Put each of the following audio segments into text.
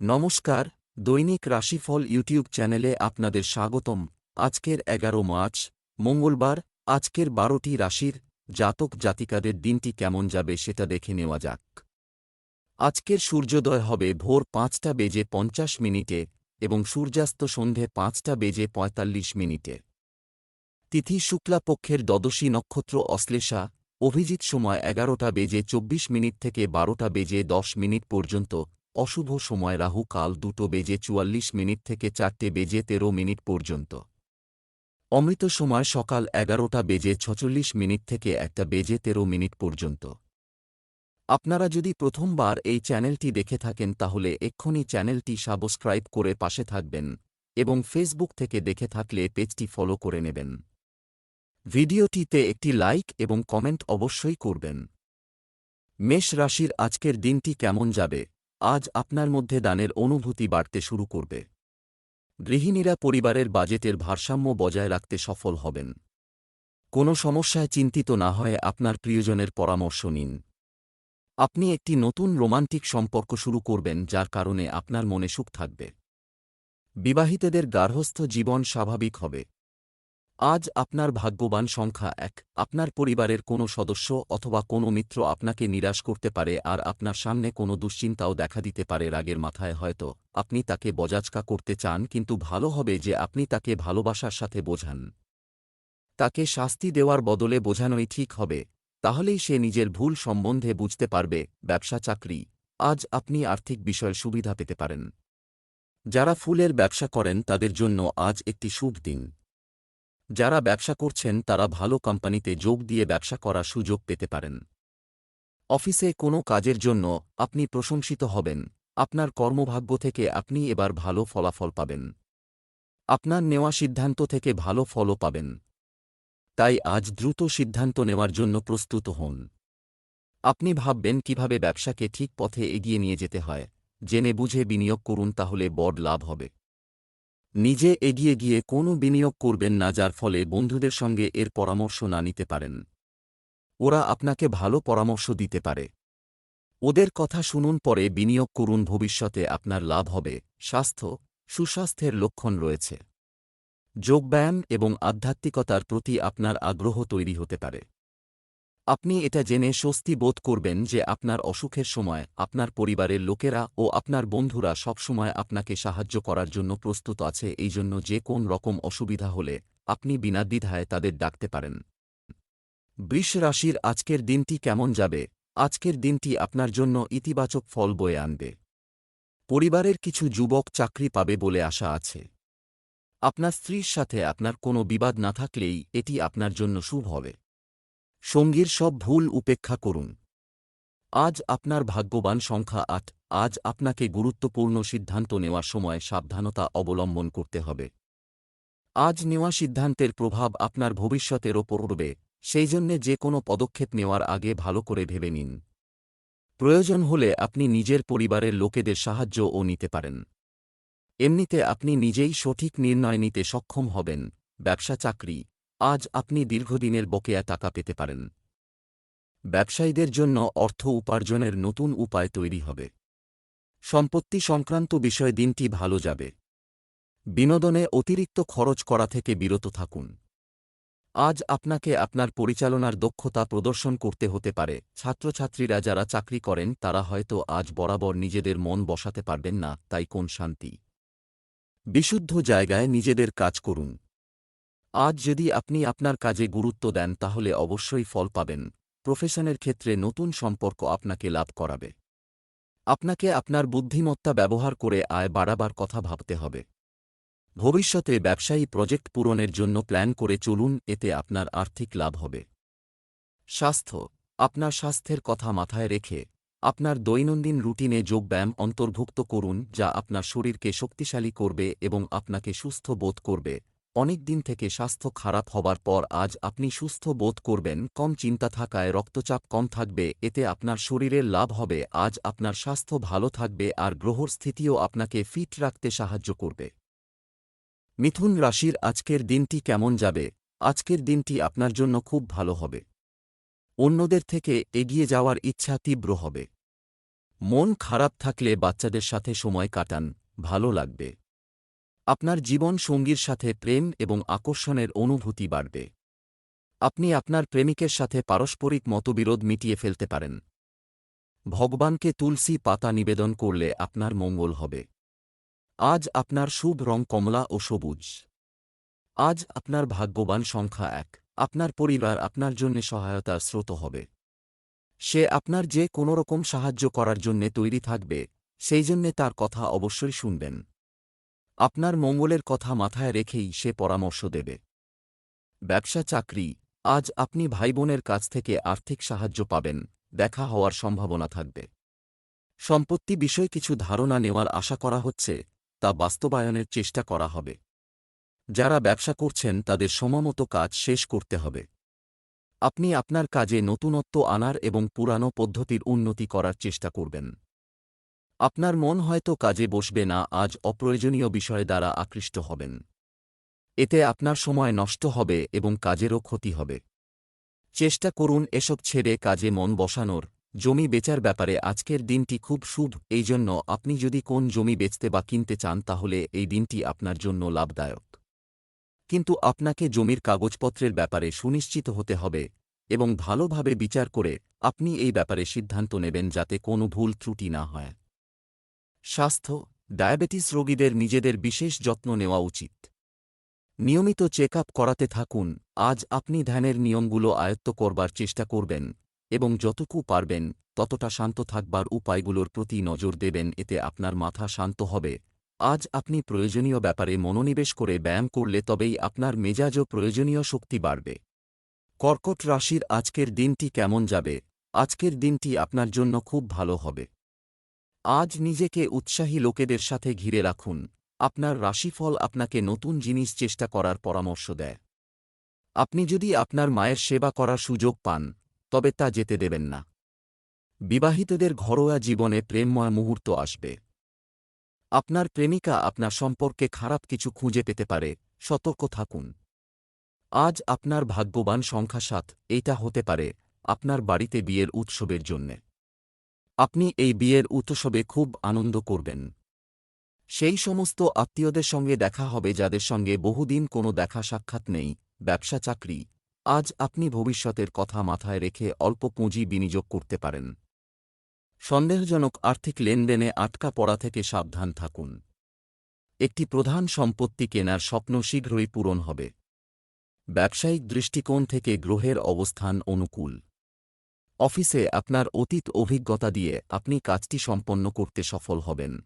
নমস্কার, দৈনিক রাশিফল ইউটিউব চ্যানেলে আপনাদের স্বাগতম। আজকের এগারো মার্চ, মঙ্গলবার, আজকের বারোটি রাশির জাতক জাতিকাদের দিনটি কেমন যাবে সেটা দেখে নেওয়া যাক। আজকের সূর্যোদয় হবে ভোর পাঁচটা বেজে পঞ্চাশ মিনিটে এবং সূর্যাস্ত সন্ধে পাঁচটা বেজে পঁয়তাল্লিশ মিনিটে। তিথি শুক্লাপক্ষের দ্বাদশী নক্ষত্র অশ্লেষা, অভিজিৎ সময় এগারোটা বেজে চব্বিশ মিনিট থেকে বারোটা বেজে দশ মিনিট পর্যন্ত অশুভ সময় রাহু কাল দুটো বেজে চুয়াল্লিশ মিনিট থেকে চারটে বেজে তেরো মিনিট পর্যন্ত। অমৃত সময় সকাল এগারোটা বেজে ছচল্লিশ মিনিট থেকে একটা বেজে তেরো মিনিট পর্যন্ত। আপনারা যদি প্রথমবার এই চ্যানেলটি দেখে থাকেন তাহলে এক্ষুনি চ্যানেলটি সাবস্ক্রাইব করে পাশে থাকবেন এবং ফেসবুক থেকে দেখে থাকলে পেজটি ফলো করে নেবেন। ভিডিওটিতে একটি লাইক এবং কমেন্ট অবশ্যই করবেন। মেষ রাশির আজকের দিনটি কেমন যাবে? আজ আপনার মধ্যে দানের অনুভূতি বাড়তে শুরু করবে। গৃহিণীরা পরিবারের বাজেটের ভারসাম্য বজায় রাখতে সফল হবেন। কোনো সমস্যায় চিন্তিত না হয়ে আপনার প্রিয়জনের পরামর্শ নিন। আপনি একটি নতুন রোমান্টিক সম্পর্ক শুরু করবেন, যার কারণে আপনার মনে সুখ থাকবে। বিবাহিতদের গার্হস্থ্য জীবন স্বাভাবিক হবে। আজ আপনার ভাগ্যবান সংখ্যা এক। আপনার পরিবারের কোনো সদস্য অথবা কোনো মিত্র আপনাকে নিরাশ করতে পারে আর আপনার সামনে কোনো দুশ্চিন্তাও দেখা দিতে পারে রাগের মাথায় হয়তো। আপনি তাকে বজাজকা করতে চান কিন্তু ভালো হবে যে আপনি তাকে ভালোবাসার সাথে বোঝান। তাকে শাস্তি দেওয়ার বদলে বোঝানোই ঠিক হবে। তাহলেই সে নিজের ভুল সম্বন্ধে বুঝতে পারবে, ব্যবসা চাকরি। আজ আপনি আর্থিক বিষয়ের সুবিধা পেতে পারেন। যারা ফুলের ব্যবসা করেন তাদের জন্য আজ একটি শুভ দিন। যারা ব্যবসা করছেন, তারা ভালো কোম্পানিতে যোগ দিয়ে ব্যবসা করার সুযোগ পেতে পারেন। অফিসে কোনো কাজের জন্য আপনি প্রশংসিত হবেন। আপনার কর্মভাগ্য থেকে আপনি এবার ভালো ফলাফল পাবেন। আপনার নেওয়া সিদ্ধান্ত থেকে ভালো ফলও পাবেন। তাই আজ দ্রুত সিদ্ধান্ত নেওয়ার জন্য প্রস্তুত হন। আপনি ভাববেন কীভাবে ব্যবসাকে ঠিক পথে এগিয়ে নিয়ে যেতে হয়। জেনে বুঝে বিনিয়োগ করুন, তাহলে বড় লাভ হবে। নিজে এগিয়ে গিয়ে কোনো বিনিয়োগ করবেন না যার ফলে বন্ধুদের সঙ্গে এর পরামর্শ না নিতে পারেন। ওরা আপনাকে ভালো পরামর্শ দিতে পারে। ওদের কথা শুনুন, পরে বিনিয়োগ করুন, ভবিষ্যতে আপনার লাভ হবে। স্বাস্থ্য, সুস্বাস্থ্যের লক্ষণ রয়েছে। যোগব্যায়াম এবং আধ্যাত্মিকতার প্রতি আপনার আগ্রহ তৈরি হতে পারে। আপনি এটা জেনে স্বস্তি বোধ করবেন যে আপনার অসুখের সময় আপনার পরিবারের লোকেরা ও আপনার বন্ধুরা সবসময় আপনাকে সাহায্য করার জন্য প্রস্তুত আছে, এই জন্য যে কোন রকম অসুবিধা হলে আপনি বিনা দ্বিধায় তাদের ডাকতে পারেন। বৃষ রাশির আজকের দিনটি কেমন যাবে? আজকের দিনটি আপনার জন্য ইতিবাচক ফল বয়ে আনবে। পরিবারের কিছু যুবক চাকরি পাবে বলে আশা আছে। আপনার স্ত্রীর সাথে আপনার কোনো বিবাদ না থাকলেই এটি আপনার জন্য শুভ হবে। সঙ্গীর সব ভুল উপেক্ষা করুন। আজ আপনার ভাগ্যবান সংখ্যা আট, আজ আপনাকে গুরুত্বপূর্ণ সিদ্ধান্ত নেওয়ার সময় সাবধানতা অবলম্বন করতে হবে। আজ নেওয়া সিদ্ধান্তের প্রভাব আপনার ভবিষ্যতের ওপর পড়বে, সেই জন্যে যে কোনো পদক্ষেপ নেওয়ার আগে ভালো করে ভেবে নিন। প্রয়োজন হলে আপনি নিজের পরিবারের লোকেদের সাহায্যও নিতে পারেন। এমনিতে আপনি নিজেই সঠিক নির্ণয় নিতে সক্ষম হবেন ব্যবসা চাকরি আজ আপনি দীর্ঘদিনের বকেয়া টাকা পেতে পারেন। ব্যবসায়ীদের জন্য অর্থ উপার্জনের নতুন উপায় তৈরি হবে। সম্পত্তি সংক্রান্ত বিষয় দিনটি ভালো যাবে। বিনোদনে অতিরিক্ত খরচ করা থেকে বিরত থাকুন। আজ আপনাকে আপনার পরিচালনার দক্ষতা প্রদর্শন করতে হতে পারে। ছাত্রছাত্রীরা যারা চাকরি করেন, তারা হয়তো আজ বরাবর নিজেদের মন বসাতে পারবেন না, তাই কোন শান্তি? বিশুদ্ধ জায়গায় নিজেদের কাজ করুন। আজ যদি আপনি আপনার কাজে গুরুত্ব দেন, তাহলে অবশ্যই ফল পাবেন। প্রফেশনের ক্ষেত্রে নতুন সম্পর্ক আপনাকে লাভ করাবে। আপনাকে আপনার বুদ্ধিমত্তা ব্যবহার করে আয় বাড়াবার কথা ভাবতে হবে। ভবিষ্যতে ব্যবসায়ী প্রজেক্ট পূরণের জন্য প্ল্যান করে চলুন, এতে আপনার আর্থিক লাভ হবে। স্বাস্থ্য, আপনার স্বাস্থ্যের কথা মাথায় রেখে আপনার দৈনন্দিন রুটিনে যোগব্যায়াম অন্তর্ভুক্ত করুন, যা আপনার শরীরকে শক্তিশালী করবে এবং আপনাকে সুস্থ বোধ করবে। অনেক দিন থেকে স্বাস্থ্য খারাপ হবার পর আজ আপনি সুস্থ বোধ করবেন, কম চিন্তা থাকায় রক্তচাপ কম থাকবে, এতে আপনার শরীরের লাভ হবে, আজ আপনার স্বাস্থ্য ভালো থাকবে আর গ্রহর স্থিতিও আপনাকে ফিট রাখতে সাহায্য করবে। মিথুন রাশির আজকের দিনটি কেমন যাবে? আজকের দিনটি আপনার জন্য খুব ভালো হবে। অন্যদের থেকে এগিয়ে যাওয়ার ইচ্ছা তীব্র হবে। মন খারাপ থাকলে বাচ্চাদের সাথে সময় কাটান, ভালো লাগবে। আপনার জীবন সঙ্গীর সাথে প্রেম এবং আকর্ষণের অনুভূতি বাড়বে। আপনি আপনার প্রেমিকের সাথে পারস্পরিক মতবিরোধ মিটিয়ে ফেলতে পারেন। ভগবানকে তুলসী পাতা নিবেদন করলে আপনার মঙ্গল হবে। আজ আপনার শুভ রং কমলা ও সবুজ। আজ আপনার ভাগ্যবান সংখ্যা এক। আপনার পরিবার আপনার জন্য সহায়তার স্রোত হবে। সে আপনার যে কোনো রকম সাহায্য করার জন্যে তৈরি থাকবে, সেই জন্যে তার কথা অবশ্যই শুনবেন। আপনার মঙ্গলের কথা মাথায় রেখেই সে পরামর্শ দেবে। ব্যবসা চাকরি, আজ আপনি ভাইবোনের কাছ থেকে আর্থিক সাহায্য পাবেন, দেখা হওয়ার সম্ভাবনা থাকবে। সম্পত্তি বিষয়ে কিছু ধারণা নেওয়ার আশা করা হচ্ছে, তা বাস্তবায়নের চেষ্টা করা হবে। যারা ব্যবসা করছেন, তাদের সময়মতো কাজ শেষ করতে হবে। আপনি আপনার কাজে নতুনত্ব আনার এবং পুরানো পদ্ধতির উন্নতি করার চেষ্টা করবেন। আপনার মন হয়তো কাজে বসবে না, আজ অপ্রয়োজনীয় বিষয় দ্বারা আকৃষ্ট হবেন। এতে আপনার সময় নষ্ট হবে এবং কাজেরও ক্ষতি হবে। চেষ্টা করুন এসব ছেড়ে কাজে মন বসানোর। জমি বেচার ব্যাপারে আজকের দিনটি খুব শুভ এই জন্য আপনি যদি কোন জমি বেচতে বা কিনতে চান, তাহলে এই দিনটি আপনার জন্য লাভদায়ক। কিন্তু আপনাকে জমির কাগজপত্রের ব্যাপারে সুনিশ্চিত হতে হবে এবং ভালোভাবে বিচার করে আপনি এই ব্যাপারে সিদ্ধান্ত নেবেন যাতে কোনো ভুল ত্রুটি না হয়। স্বাস্থ্য, ডায়াবেটিস রোগীদের নিজেদের বিশেষ যত্ন নেওয়া উচিত। নিয়মিত চেক করাতে থাকুন, আজ আপনি ধ্যানের নিয়মগুলো আয়ত্ত করবার চেষ্টা করবেন, এবং যতটুকু পারবেন, ততটা শান্ত থাকবার উপায়গুলোর প্রতি নজর দেবেন, এতে আপনার মাথা শান্ত হবে। আজ আপনি প্রয়োজনীয় ব্যাপারে মনোনিবেশ করে ব্যায়াম করলে তবেই আপনার মেজাজও প্রয়োজনীয় শক্তি বাড়বে। কর্কট রাশির আজকের দিনটি কেমন যাবে? আজকের দিনটি আপনার জন্য খুব ভালো হবে। আজ নিজেকে উৎসাহী লোকেদের সাথে ঘিরে রাখুন। আপনার রাশিফল আপনাকে নতুন জিনিস চেষ্টা করার পরামর্শ দেয়। আপনি যদি আপনার মায়ের সেবা করার সুযোগ পান, তবে তা যেতে দেবেন না। বিবাহিতদের ঘরোয়া জীবনে প্রেমময় মুহূর্ত আসবে। আপনার প্রেমিকা আপনার সম্পর্কে খারাপ কিছু খুঁজে পেতে পারে, সতর্ক থাকুন। আজ আপনার ভাগ্যবান সংখ্যা সাত এইটা হতে পারে আপনার বাড়িতে বিয়ের উৎসবের জন্যে। আপনি এই বিয়ের উৎসবে খুব আনন্দ করবেন। সেই সমস্ত আত্মীয়দের সঙ্গে দেখা হবে যাদের সঙ্গে বহুদিন কোনো দেখা সাক্ষাৎ নেই, ব্যবসা চাকরি। আজ আপনি ভবিষ্যতের কথা মাথায় রেখে অল্প পুঁজি বিনিয়োগ করতে পারেন। সন্দেহজনক আর্থিক লেনদেনে আটকা পড়া থেকে সাবধান থাকুন। একটি প্রধান সম্পত্তি কেনার স্বপ্ন শীঘ্রই পূরণ হবে। ব্যবসায়িক দৃষ্টিকোণ থেকে গ্রহের অবস্থান অনুকূল। অফিসে আপনার অতীত অভিজ্ঞতা দিয়ে আপনি কাজটি সম্পন্ন করতে সফল হবেন।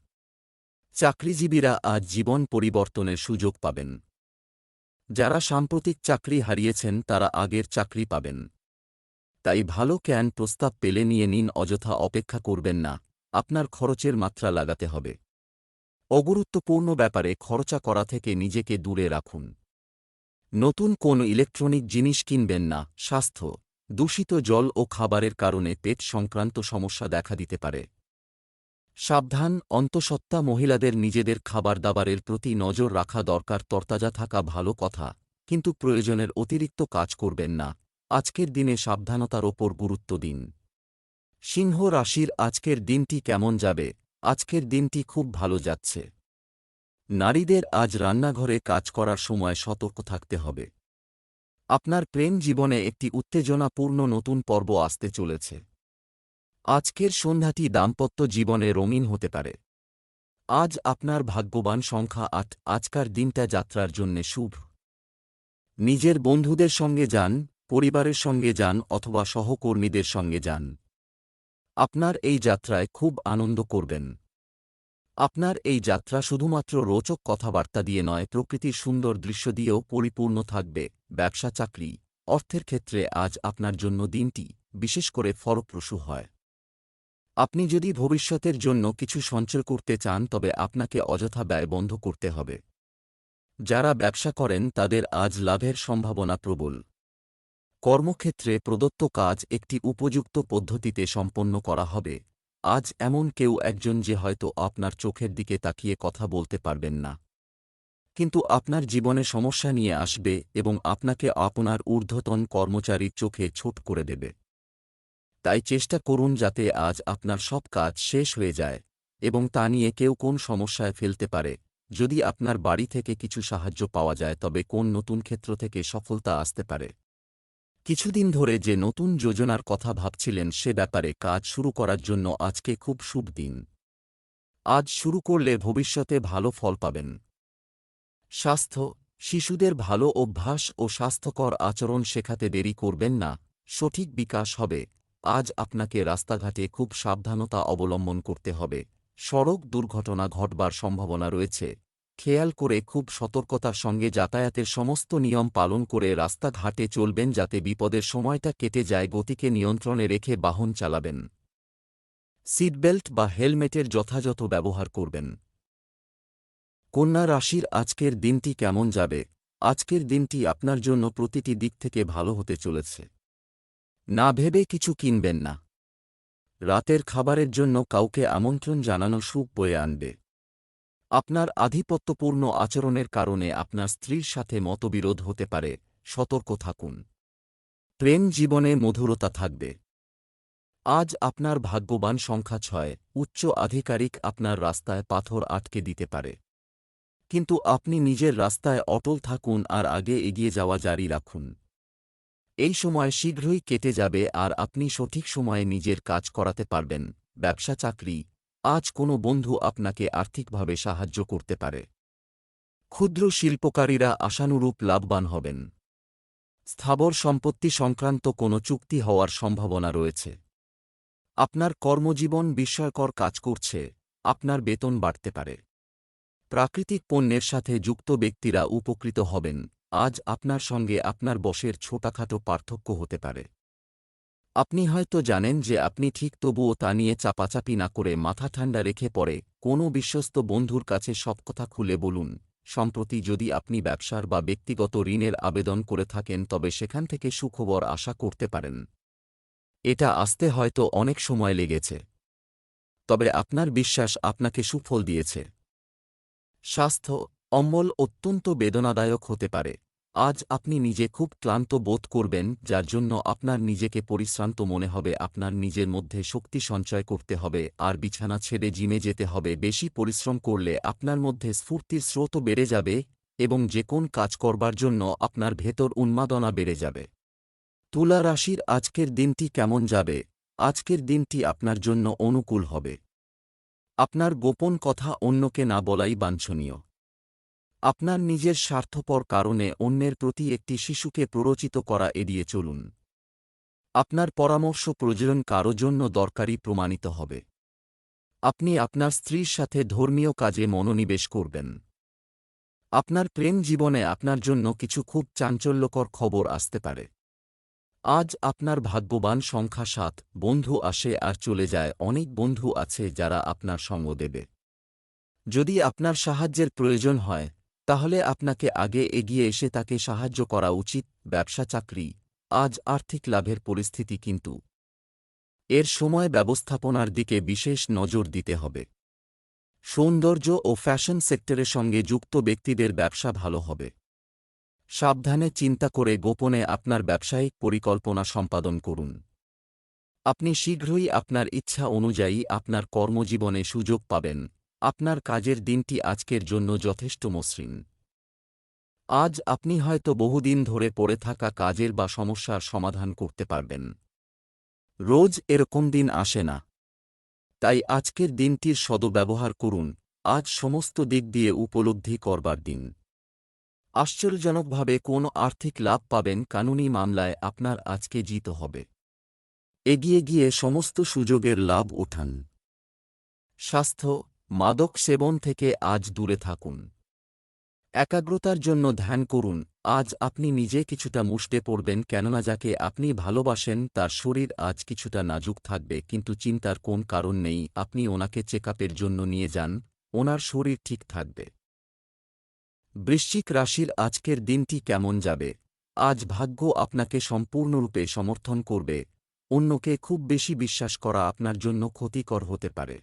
চাকরিজীবীরা আজ জীবন পরিবর্তনের সুযোগ পাবেন। যারা সাম্প্রতিক চাকরি হারিয়েছেন তারা আগের চাকরি পাবেন। তাই ভালো ক্যান প্রস্তাব পেলে নিয়ে নিন, অযথা অপেক্ষা করবেন না। আপনার খরচের মাত্রা লাগাতে হবে। অগুরুত্বপূর্ণ ব্যাপারে খরচা করা থেকে নিজেকে দূরে রাখুন। নতুন কোন ইলেকট্রনিক জিনিস কিনবেন না, স্বাস্থ্য। দূষিত জল ও খাবারের কারণে পেট সংক্রান্ত সমস্যা দেখা দিতে পারে। সাবধান, অন্তঃসত্ত্বা মহিলাদের নিজেদের খাবার দাবারের প্রতি নজর রাখা দরকার, তরতাজা থাকা ভালো কথা, কিন্তু প্রয়োজনের অতিরিক্ত কাজ করবেন না। আজকের দিনে সাবধানতার ওপর গুরুত্ব দিন। সিংহ রাশির আজকের দিনটি কেমন যাবে? আজকের দিনটি খুব ভালো যাচ্ছে। নারীদের আজ রান্নাঘরে কাজ করার সময় সতর্ক থাকতে হবে। আপনার প্রেম জীবনে একটি উত্তেজনাপূর্ণ নতুন পর্ব আসতে চলেছে। আজকের সন্ধ্যাটি দাম্পত্য জীবনে রঙিন হতে পারে। আজ আপনার ভাগ্যবান সংখ্যা আট, আজকার দিনটা যাত্রার জন্যে শুভ। নিজের বন্ধুদের সঙ্গে যান, পরিবারের সঙ্গে যান অথবা সহকর্মীদের সঙ্গে যান। আপনার এই যাত্রায় খুব আনন্দ করবেন। আপনার এই যাত্রা শুধুমাত্র রোচক কথাবার্তা দিয়ে নয়, প্রকৃতির সুন্দর দৃশ্য দিয়েও পরিপূর্ণ থাকবে। ব্যবসা, চাকরি, অর্থের ক্ষেত্রে আজ আপনার জন্য দিনটি বিশেষ করে ফলপ্রসূ হয়। আপনি যদি ভবিষ্যতের জন্য কিছু সঞ্চয় করতে চান, তবে আপনাকে অযথা ব্যয় বন্ধ করতে হবে। যারা ব্যবসা করেন, তাদের আজ লাভের সম্ভাবনা প্রবল। কর্মক্ষেত্রে প্রদত্ত কাজ একটি উপযুক্ত পদ্ধতিতে সম্পন্ন করা হবে। আজ এমন কেউ একজন যে হয়তো আপনার চোখের দিকে তাকিয়ে কথা বলতে পারবেন না। কিন্তু আপনার জীবনে সমস্যা নিয়ে আসবে এবং আপনাকে আপনার ঊর্ধ্বতন কর্মচারীর চোখে ছোট করে দেবে। তাই চেষ্টা করুন যাতে আজ আপনার সব কাজ শেষ হয়ে যায় এবং তা নিয়ে কেউ কোন সমস্যায় ফেলতে পারে। যদি আপনার বাড়ি থেকে কিছু সাহায্য পাওয়া যায় তবে কোন নতুন ক্ষেত্র থেকে সফলতা আসতে পারে। কিছুদিন ধরে যে নতুন যোজনার কথা ভাবছিলেন সে ব্যাপারে কাজ শুরু করার জন্য আজকে খুব শুভ দিন। আজ শুরু করলে ভবিষ্যতে ভালো ফল পাবেন। স্বাস্থ্য, শিশুদের ভালো অভ্যাস ও স্বাস্থ্যকর আচরণ শেখাতে দেরি করবেন না, সঠিক বিকাশ হবে। আজ আপনাকে রাস্তাঘাটে খুব সাবধানতা অবলম্বন করতে হবে। সড়ক দুর্ঘটনা ঘটবার সম্ভাবনা রয়েছে। খেয়াল করে খুব সতর্কতার সঙ্গে যাতায়াতের সমস্ত নিয়ম পালন করে রাস্তাঘাটে চলবেন যাতে বিপদের সময়টা কেটে যায়, গতিকে নিয়ন্ত্রণে রেখে বাহন চালাবেন। সিটবেল্ট বা হেলমেটের যথাযথ ব্যবহার করবেন। কন্যা রাশির আজকের দিনটি কেমন যাবে? আজকের দিনটি আপনার জন্য প্রতিটি দিক থেকে ভালো হতে চলেছে। না ভেবে কিছু কিনবেন না। রাতের খাবারের জন্য কাউকে আমন্ত্রণ জানানো সুখ বয়ে আনবে। আপনার আধিপত্যপূর্ণ আচরণের কারণে আপনার স্ত্রীর সাথে মতবিরোধ হতে পারে, সতর্ক থাকুন। প্রেম জীবনে মধুরতা থাকবে। আজ আপনার ভাগ্যবান সংখ্যা ছয়, উচ্চ আধিকারিক আপনার রাস্তায় পাথর আটকে দিতে পারে। কিন্তু আপনি নিজের রাস্তায় অটল থাকুন আর আগে এগিয়ে যাওয়া জারি রাখুন। এই সময় শীঘ্রই কেটে যাবে আর আপনি সঠিক সময়ে নিজের কাজ করাতে পারবেন, ব্যবসা চাকরি আজ কোনো বন্ধু আপনাকে আর্থিকভাবে সাহায্য করতে পারে। ক্ষুদ্র শিল্পকারীরা আশানুরূপ লাভবান হবেন। স্থাবর সম্পত্তি সংক্রান্ত কোনো চুক্তি হওয়ার সম্ভাবনা রয়েছে। আপনার কর্মজীবন বিস্ময়কর কাজ করছে, আপনার বেতন বাড়তে পারে। প্রাকৃতিক পণ্যের সাথে যুক্ত ব্যক্তিরা উপকৃত হবেন, আজ আপনার সঙ্গে আপনার বসের ছোটাখাটো পার্থক্য হতে পারে। আপনি হয়তো জানেন যে আপনি ঠিক তবুও তা নিয়ে চাপাচাপি না করে মাথা ঠান্ডা রেখে পড়ে কোনো বিশ্বস্ত বন্ধুর কাছে সব কথা খুলে বলুন। সম্প্রতি যদি আপনি ব্যবসার বা ব্যক্তিগত ঋণের আবেদন করে থাকেন তবে সেখান থেকে সুখবর আশা করতে পারেন। এটা আসতে হয়তো অনেক সময় লেগেছে। তবে আপনার বিশ্বাস আপনাকে সুফল দিয়েছে। স্বাস্থ্য অম্বল অত্যন্ত বেদনাদায়ক হতে পারে। আজ আপনি নিজে খুব ক্লান্ত বোধ করবেন, যার জন্য আপনার নিজেকে পরিশ্রান্ত মনে হবে, আপনার নিজের মধ্যে শক্তি সঞ্চয় করতে হবে, আর বিছানা ছেড়ে জিমে যেতে হবে। বেশি পরিশ্রম করলে আপনার মধ্যে স্ফূর্তির স্রোত বেড়ে যাবে এবং যে কোন কাজ করবার জন্য আপনার ভেতর উন্মাদনা বেড়ে যাবে। তুলা রাশির আজকের দিনটি কেমন যাবে? আজকের দিনটি আপনার জন্য অনুকূল হবে। আপনার গোপন কথা অন্যকে না বলাই বাঞ্ছনীয়। আপনার নিজের স্বার্থপর কারণে অন্যের প্রতি একটি শিশুকে প্ররোচিত করা এড়িয়ে চলুন। আপনার পরামর্শ প্রয়োজন কারও জন্য দরকারি প্রমাণিত হবে। আপনি আপনার স্ত্রীর সাথে ধর্মীয় কাজে মনোনিবেশ করবেন। আপনার প্রেম জীবনে আপনার জন্য কিছু খুব চাঞ্চল্যকর খবর আসতে পারে। আজ আপনার ভাগ্যবান সংখ্যা সাত, বন্ধু আসে আর চলে যায়, অনেক বন্ধু আছে যারা আপনার সঙ্গ দেবে। যদি আপনার সাহায্যের প্রয়োজন হয় তাহলে আপনাকে আগে এগিয়ে এসে তাকে সাহায্য করা উচিত, ব্যবসা চাকরি। আজ আর্থিক লাভের পরিস্থিতি কিন্তু। এর সময় ব্যবস্থাপনার দিকে বিশেষ নজর দিতে হবে। সৌন্দর্য ও ফ্যাশন সেক্টরের সঙ্গে যুক্ত ব্যক্তিদের ব্যবসা ভালো হবে। সাবধানে চিন্তা করে গোপনে আপনার ব্যবসায়িক পরিকল্পনা সম্পাদন করুন। আপনি শীঘ্রই আপনার ইচ্ছা অনুযায়ী আপনার কর্মজীবনে সুযোগ পাবেন। আপনার কাজের দিনটি আজকের জন্য যথেষ্ট মসৃণ। আজ আপনি হয়তো বহুদিন ধরে পড়ে থাকা কাজের বা সমস্যার সমাধান করতে পারবেন। রোজ এরকম দিন আসে না। তাই আজকের দিনটির সদব্যবহার করুন, আজ সমস্ত দিক দিয়ে উপলব্ধি করবার দিন। আশ্চর্যজনকভাবে কোন আর্থিক লাভ পাবেন কানুনি মামলায় আপনার আজকে জিত হবে। এগিয়ে গিয়ে সমস্ত সুযোগের লাভ ওঠান স্বাস্থ্য মাদক সেবন থেকে আজ দূরে থাকুন। একাগ্রতার জন্য ধ্যান করুন, আজ আপনি নিজে কিছুটা মুষ্টে পড়বেন কেননা যাকে আপনি ভালোবাসেন তার শরীর আজ কিছুটা নাজুক থাকবে কিন্তু চিন্তার কোন কারণ নেই, আপনি ওনাকে চেকআপের জন্য নিয়ে যান, ওনার শরীর ঠিক থাকবে। বৃশ্চিক রাশির আজকের দিনটি কেমন যাবে? আজ ভাগ্য আপনাকে সম্পূর্ণরূপে সমর্থন করবে, অন্যকে খুব বেশি বিশ্বাস করা আপনার জন্য ক্ষতিকর হতে পারে।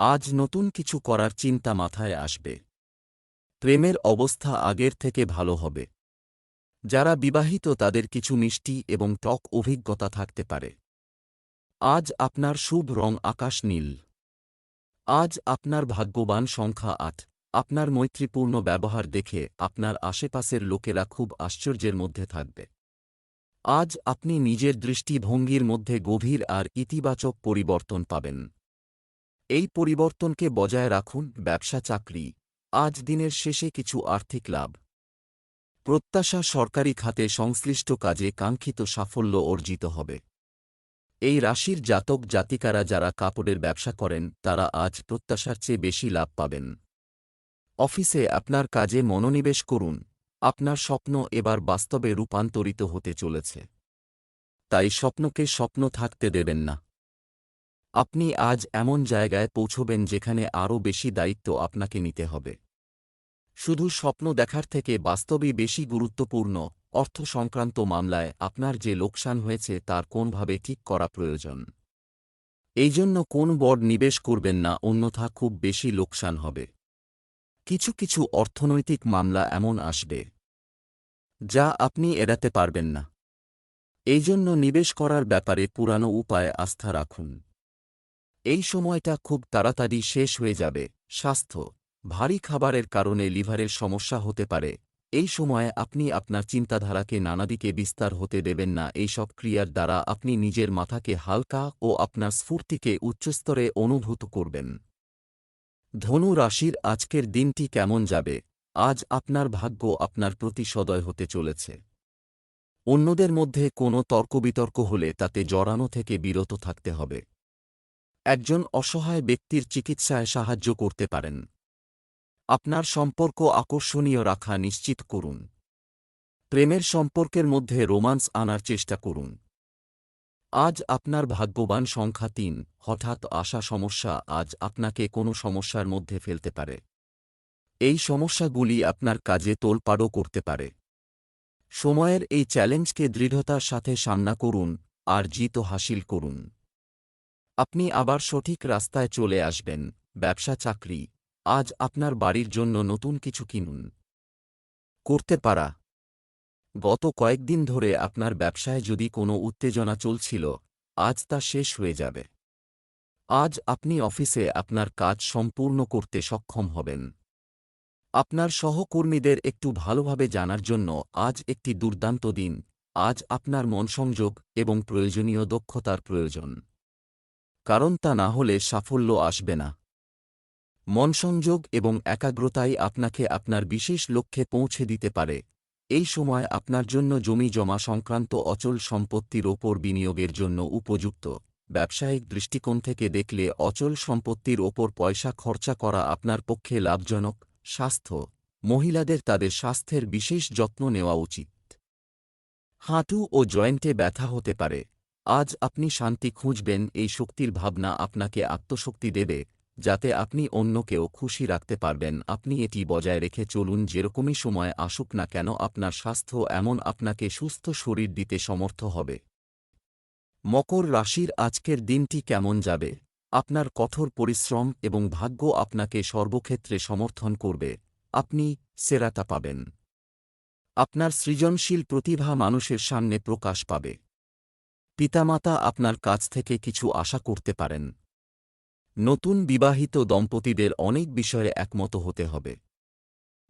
আজ নতুন কিছু করার চিন্তা মাথায় আসবে। প্রেমের অবস্থা আগের থেকে ভালো হবে। যারা বিবাহিত তাদের কিছু মিষ্টি এবং টক অভিজ্ঞতা থাকতে পারে। আজ আপনার শুভ রং আকাশ নীল। আজ আপনার ভাগ্যবান সংখ্যা আট। আপনার মৈত্রীপূর্ণ ব্যবহার দেখে আপনার আশেপাশের লোকেরা খুব আশ্চর্যের মধ্যে থাকবে। আজ আপনি নিজের দৃষ্টিভঙ্গির মধ্যে গভীর আর ইতিবাচক পরিবর্তন পাবেন। এই পরিবর্তনকে বজায় রাখুন ব্যবসা চাকরি, আজ দিনের শেষে কিছু আর্থিক লাভ। প্রত্যাশা সরকারি খাতে সংশ্লিষ্ট কাজে কাঙ্ক্ষিত সাফল্য অর্জিত হবে। এই রাশির জাতক জাতিকারা যারা কাপড়ের ব্যবসা করেন, তারা আজ প্রত্যাশার চেয়ে বেশি লাভ পাবেন। অফিসে আপনার কাজে মনোনিবেশ করুন। আপনার স্বপ্ন এবার বাস্তবে রূপান্তরিত হতে চলেছে। তাই স্বপ্নকে স্বপ্ন থাকতে দেবেন না। আপনি আজ এমন জায়গায় পৌঁছবেন যেখানে আরও বেশি দায়িত্ব আপনাকে নিতে হবে। শুধু স্বপ্ন দেখার থেকে বাস্তবই বেশি গুরুত্বপূর্ণ অর্থ সংক্রান্ত মামলায় আপনার যে লোকসান হয়েছে তার কোনভাবে ঠিক করা প্রয়োজন। এই জন্য কোন বড় নিবেশ করবেন না, অন্যথা খুব বেশি লোকসান হবে। কিছু কিছু অর্থনৈতিক মামলা এমন আসবে যা আপনি এড়াতে পারবেন না। এই জন্য নিবেশ করার ব্যাপারে পুরানো উপায়ে আস্থা রাখুন। এই সময়টা খুব তাড়াতাড়ি শেষ হয়ে যাবে। স্বাস্থ্য, ভারী খাবারের কারণে লিভারের সমস্যা হতে পারে। এই সময়ে আপনি আপনার চিন্তাধারাকে নানাদিকে বিস্তার হতে দেবেন না। এইসব ক্রিয়ার দ্বারা আপনি নিজের মাথাকে হালকা ও আপনার স্ফূর্তিকে উচ্চস্তরে অনুভূত করবেন। ধনু রাশির আজকের দিনটি কেমন যাবে? আজ আপনার ভাগ্য আপনার প্রতি সদয় হতে চলেছে। অন্যদের মধ্যে কোনো তর্কবিতর্ক হলে তাতে জড়ানো থেকে বিরত থাকতে হবে। একজন অসহায় ব্যক্তির চিকিৎসায় সাহায্য করতে পারেন। আপনার সম্পর্ক আকর্ষণীয় রাখা নিশ্চিত করুন। প্রেমের সম্পর্কের মধ্যে রোমান্স আনার চেষ্টা করুন। আজ আপনার ভাগ্যবান সংখ্যা তিন, হঠাৎ আসা সমস্যা আজ আপনাকে কোনো সমস্যার মধ্যে ফেলতে পারে। এই সমস্যাগুলি আপনার কাজে তোলপাড়ও করতে পারে। সময়ের এই চ্যালেঞ্জকে দৃঢ়তার সাথে সামনা করুন, আর জিত হাসিল করুন। আপনি আবার সঠিক রাস্তায় চলে আসবেন। ব্যবসা চাকরি। আজ আপনার বাড়ির জন্য নতুন কিছু কিনুন। করতে পারা। গত কয়েকদিন ধরে আপনার ব্যবসায় যদি কোনো উত্তেজনা চলছিল, আজ তা শেষ হয়ে যাবে। আজ আপনি অফিসে আপনার কাজ সম্পূর্ণ করতে সক্ষম হবেন। আপনার সহকর্মীদের একটু ভালোভাবে জানার জন্য আজ একটি দুর্দান্ত দিন। আজ আপনার মনসংযোগ এবং প্রয়োজনীয় দক্ষতার প্রয়োজন। কারণ তা না হলে সাফল্য আসবে না। মনসংযোগ এবং একাগ্রতাই আপনাকে আপনার বিশেষ লক্ষ্যে পৌঁছে দিতে পারে। এই সময় আপনার জন্য জমি জমা সংক্রান্ত অচল সম্পত্তির ওপর বিনিয়োগের জন্য উপযুক্ত। ব্যবসায়িক দৃষ্টিকোণ থেকে দেখলে অচল সম্পত্তির ওপর পয়সা খরচা করা আপনার পক্ষে লাভজনক। স্বাস্থ্য। মহিলাদের তাদের স্বাস্থ্যের বিশেষ যত্ন নেওয়া উচিত। হাঁটু ও জয়েন্টে ব্যথা হতে পারে। আজ আপনি শান্তি খুঁজবেন, এই শক্তির ভাবনা আপনাকে আত্মশক্তি দেবে, যাতে আপনি অন্যকেও খুশি রাখতে পারবেন। আপনি এটি বজায় রেখে চলুন, যেরকমই সময় আসুক না কেন, আপনার স্বাস্থ্য এমন আপনাকে সুস্থ শরীর দিতে সমর্থ হবে। মকর রাশির আজকের দিনটি কেমন যাবে? আপনার কঠোর পরিশ্রম এবং ভাগ্য আপনাকে সর্বক্ষেত্রে সমর্থন করবে। আপনি সেরাটা পাবেন। আপনার সৃজনশীল প্রতিভা মানুষের সামনে প্রকাশ পাবে। পিতামাতা আপনার কাছ থেকে কিছু আশা করতে পারেন। নতুন বিবাহিত দম্পতিদের অনেক বিষয়ে একমত হতে হবে।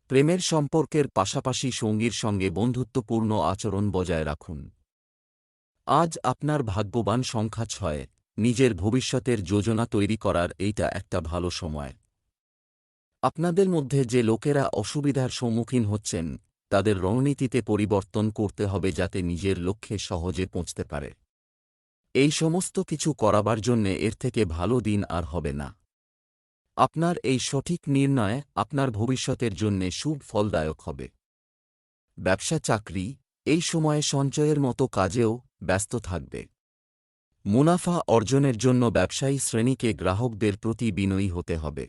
প্রেমের সম্পর্কের পাশাপাশি সঙ্গীর সঙ্গে বন্ধুত্বপূর্ণ আচরণ বজায় রাখুন। আজ আপনার ভাগ্যবান সংখ্যা ছয়, নিজের ভবিষ্যতের যোজনা তৈরি করার এইটা একটা ভালো সময়। আপনাদের মধ্যে যে লোকেরা অসুবিধার সম্মুখীন হচ্ছেন, তাদের রণনীতিতে পরিবর্তন করতে হবে যাতে নিজের লক্ষ্যে সহজে পৌঁছতে পারে। এই সমস্ত কিছু করাবার জন্যে এর থেকে ভালো দিন আর হবে না। আপনার এই সঠিক নির্ণয় আপনার ভবিষ্যতের জন্যে সুফ ফলদায়ক হবে। ব্যবসা চাকরি এই সময়ে সঞ্চয়ের মতো কাজেও ব্যস্ত থাকবে। মুনাফা অর্জনের জন্য ব্যবসায়ী শ্রেণীকে গ্রাহকদের প্রতি বিনয়ী হতে হবে।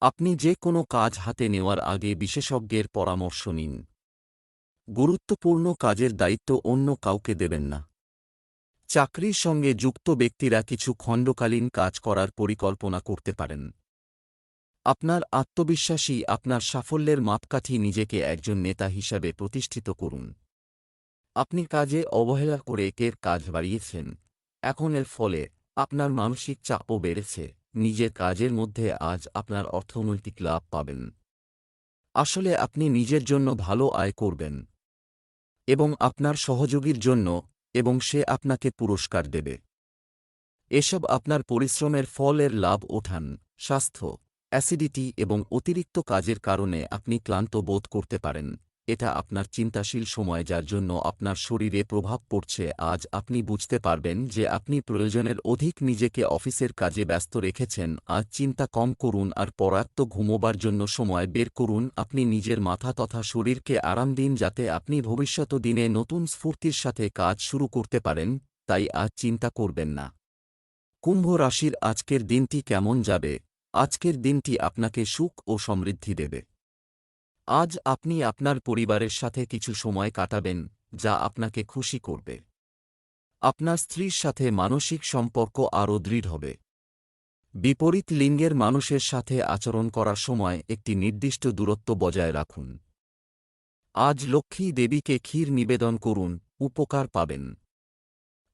আপনি যে কোনো কাজ হাতে নেওয়ার আগে বিশেষজ্ঞের পরামর্শ নিন। গুরুত্বপূর্ণ কাজের দায়িত্ব অন্য কাউকে দেবেন না। চাকরির সঙ্গে যুক্ত ব্যক্তিরা কিছু খণ্ডকালীন কাজ করার পরিকল্পনা করতে পারেন। আপনার আত্মবিশ্বাসী আপনার সাফল্যের মাপকাঠি নিজেকে একজন নেতা হিসাবে প্রতিষ্ঠিত করুন। আপনি কাজে অবহেলা করে কের কাজ বাড়িয়েছেন। এখন এর ফলে আপনার মানসিক চাপও বেড়েছে। নিজের কাজের মধ্যে আজ আপনার অর্থনৈতিক লাভ পাবেন। আসলে আপনি নিজের জন্য ভালো আয় করবেন। এবং আপনার সহযোগীর জন্য এবং সে আপনাকে পুরস্কার দেবে। এসব আপনার পরিশ্রমের ফলের লাভ, ওঠান, স্বাস্থ্য, অ্যাসিডিটি এবং অতিরিক্ত কাজের কারণে আপনি ক্লান্ত বোধ করতে পারেন। এটা আপনার চিন্তাশীল সময় যার জন্য আপনার শরীরে প্রভাব পড়ছে। আজ আপনি বুঝতে পারবেন যে আপনি প্রয়োজনের অধিক নিজেকে অফিসের কাজে ব্যস্ত রেখেছেন। আজ চিন্তা কম করুন আর পর্যাপ্ত ঘুমোবার জন্য সময় বের করুন। আপনি নিজের মাথা তথা শরীরকে আরাম দিন যাতে আপনি ভবিষ্যৎ দিনে নতুন স্ফূর্তির সাথে কাজ শুরু করতে পারেন, তাই আজ চিন্তা করবেন না। কুম্ভ রাশির আজকের দিনটি কেমন যাবে? আজকের দিনটি আপনাকে সুখ ও সমৃদ্ধি দেবে। আজ আপনি আপনার পরিবারের সাথে কিছু সময় কাটাবেন, যা আপনাকে খুশি করবে। আপনার স্ত্রীর সাথে মানসিক সম্পর্ক আরও দৃঢ় হবে। বিপরীত লিঙ্গের মানুষের সাথে আচরণ করার সময় একটি নির্দিষ্ট দূরত্ব বজায় রাখুন। আজ লক্ষ্মী দেবীকে ক্ষীর নিবেদন করুন, উপকার পাবেন।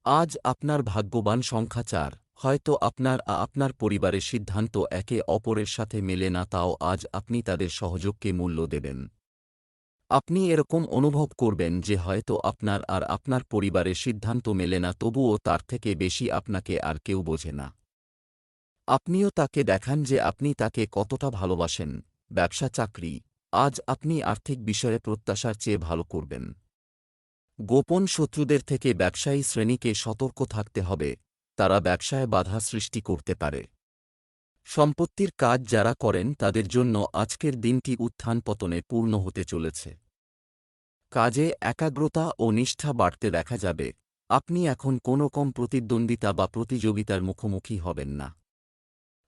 আজ আপনার ভাগ্যবান সংখ্যা চার। হয়তো আপনার আপনার পরিবারের সিদ্ধান্ত একে অপরের সাথে মেলে না, তাও আজ আপনি তাদের সহযোগকে মূল্য দেবেন। আপনি এরকম অনুভব করবেন যে হয়তো আপনার আর আপনার পরিবারের সিদ্ধান্ত মেলে না, তবুও তার থেকে বেশি আপনাকে আর কেউ বোঝে না। আপনিও তাকে দেখান যে আপনি তাকে কতটা ভালোবাসেন। ব্যবসা, চাকরি, আজ আপনি আর্থিক বিষয়ে প্রত্যাশার চেয়ে ভালো করবেন। গোপন শত্রুদের থেকে ব্যবসায়ী শ্রেণীকে সতর্ক থাকতে হবে। তারা ব্যবসায় বাধা সৃষ্টি করতে পারে। সম্পত্তির কাজ যারা করেন তাদের জন্য আজকের দিনটি উত্থান পতনে পূর্ণ হতে চলেছে। কাজে একাগ্রতা ও নিষ্ঠা বাড়তে দেখা যাবে। আপনি এখন কোনো কম প্রতিদ্বন্দ্বিতা বা প্রতিযোগিতার মুখোমুখি হবেন না।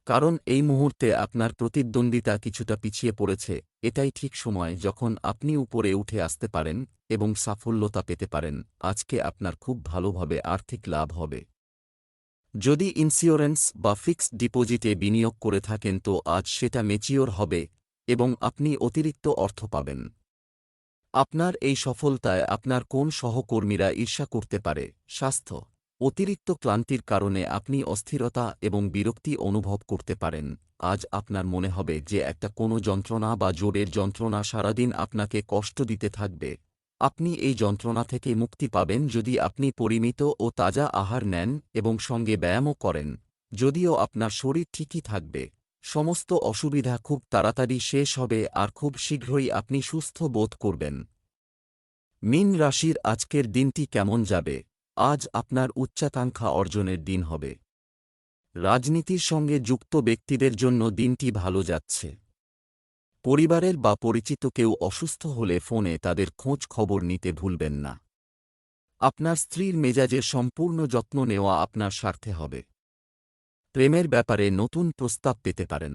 কারণ এই মুহূর্তে আপনার প্রতিদ্বন্দ্বিতা কিছুটা পিছিয়ে পড়েছে, এটাই ঠিক সময় যখন আপনি উপরে উঠে আসতে পারেন এবং সাফল্যতা পেতে পারেন। আজকে আপনার খুব ভালোভাবে আর্থিক লাভ হবে। যদি ইন্স্যুরেন্স বা ফিক্সড ডিপোজিটে বিনিয়োগ করে থাকেন তো আজ সেটা মেচিওর হবে এবং আপনি অতিরিক্ত অর্থ পাবেন। আপনার এই সফলতায় আপনার কোন সহকর্মীরা ঈর্ষা করতে পারে? স্বাস্থ্য। অতিরিক্ত ক্লান্তির কারণে আপনি অস্থিরতা এবং বিরক্তি অনুভব করতে পারেন। আজ আপনার মনে হবে যে একটা কোনো যন্ত্রণা বা জোরের যন্ত্রণা সারাদিন আপনাকে কষ্ট দিতে থাকবে। আপনি এই যন্ত্রণা থেকে মুক্তি পাবেন যদি আপনি পরিমিত ও তাজা আহার নেন এবং সঙ্গে ব্যায়ামও করেন, যদিও আপনার শরীর ঠিকই থাকবে। সমস্ত অসুবিধা খুব তাড়াতাড়ি শেষ হবে আর খুব শীঘ্রই আপনি সুস্থ বোধ করবেন। মিন রাশির আজকের দিনটি কেমন যাবে? আজ আপনার উচ্চাকাঙ্ক্ষা অর্জনের দিন হবে। রাজনীতির সঙ্গে যুক্ত ব্যক্তিদের জন্য দিনটি ভালো যাচ্ছে। পরিবারের বা পরিচিত কেউ অসুস্থ হলে ফোনে তাদের খোঁজ খবর নিতে ভুলবেন না। আপনার স্ত্রীর মেজাজের সম্পূর্ণ যত্ন নেওয়া আপনার স্বার্থে হবে। প্রেমের ব্যাপারে নতুন প্রস্তাব পেতে পারেন।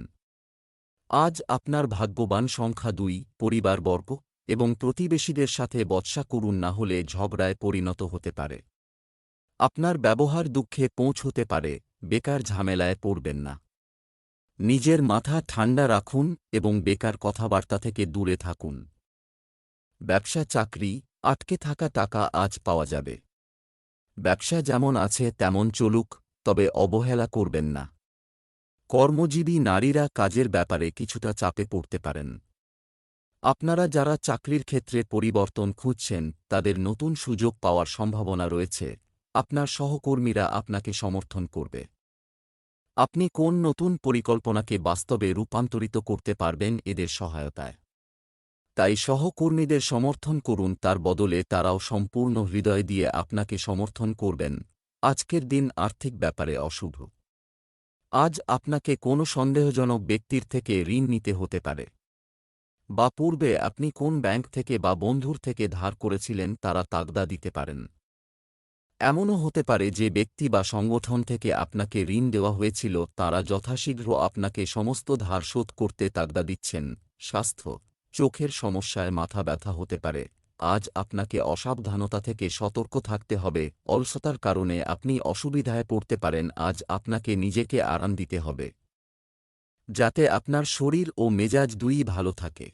আজ আপনার ভাগ্যবান সংখ্যা দুই, পরিবারবর্গ এবং প্রতিবেশীদের সাথে বৎসা করুন না হলে ঝগড়ায় পরিণত হতে পারে। আপনার ব্যবহার দুঃখে পৌঁছতে পারে, বেকার ঝামেলায় পড়বেন না। নিজের মাথা ঠান্ডা রাখুন এবং বেকার কথাবার্তা থেকে দূরে থাকুন। ব্যবসা চাকরি, আটকে থাকা টাকা আজ পাওয়া যাবে। ব্যবসা যেমন আছে তেমন চলুক, তবে অবহেলা করবেন না। কর্মজীবী নারীরা কাজের ব্যাপারে কিছুটা চাপে পড়তে পারেন। আপনারা যারা চাকরির ক্ষেত্রে পরিবর্তন খুঁজছেন, তাদের নতুন সুযোগ পাওয়ার সম্ভাবনা রয়েছে। আপনার সহকর্মীরা আপনাকে সমর্থন করবে। আপনি কোন নতুন পরিকল্পনাকে বাস্তবে রূপান্তরিত করতে পারবেন এদের সহায়তায়? তাই সহকর্মীদের সমর্থন করুন, তার বদলে তারাও সম্পূর্ণ হৃদয় দিয়ে আপনাকে সমর্থন করবেন। আজকের দিন আর্থিক ব্যাপারে অশুভ। আজ আপনাকে কোনো সন্দেহজনক ব্যক্তির থেকে ঋণ নিতে হতে পারে। বা পূর্বে আপনি কোন ব্যাংক থেকে বা বন্ধুর থেকে ধার করেছিলেন, তারা তাগদা দিতে পারেন। এমনও হতে পারে যে ব্যক্তি বা সংগঠন থেকে আপনাকে ঋণ দেওয়া হয়েছিল, তারা যথাশীঘ্র আপনাকে সমস্ত ধার শোধ করতে তাগদা দিচ্ছেন। স্বাস্থ্য, চোখের সমস্যায় মাথা ব্যথা হতে পারে। আজ আপনাকে অসাবধানতা থেকে সতর্ক থাকতে হবে, অলসতার কারণে আপনি অসুবিধায় পড়তে পারেন, আজ আপনাকে নিজেকে আরাম দিতে হবে। যাতে আপনার শরীর ও মেজাজ দুই ভালো থাকে।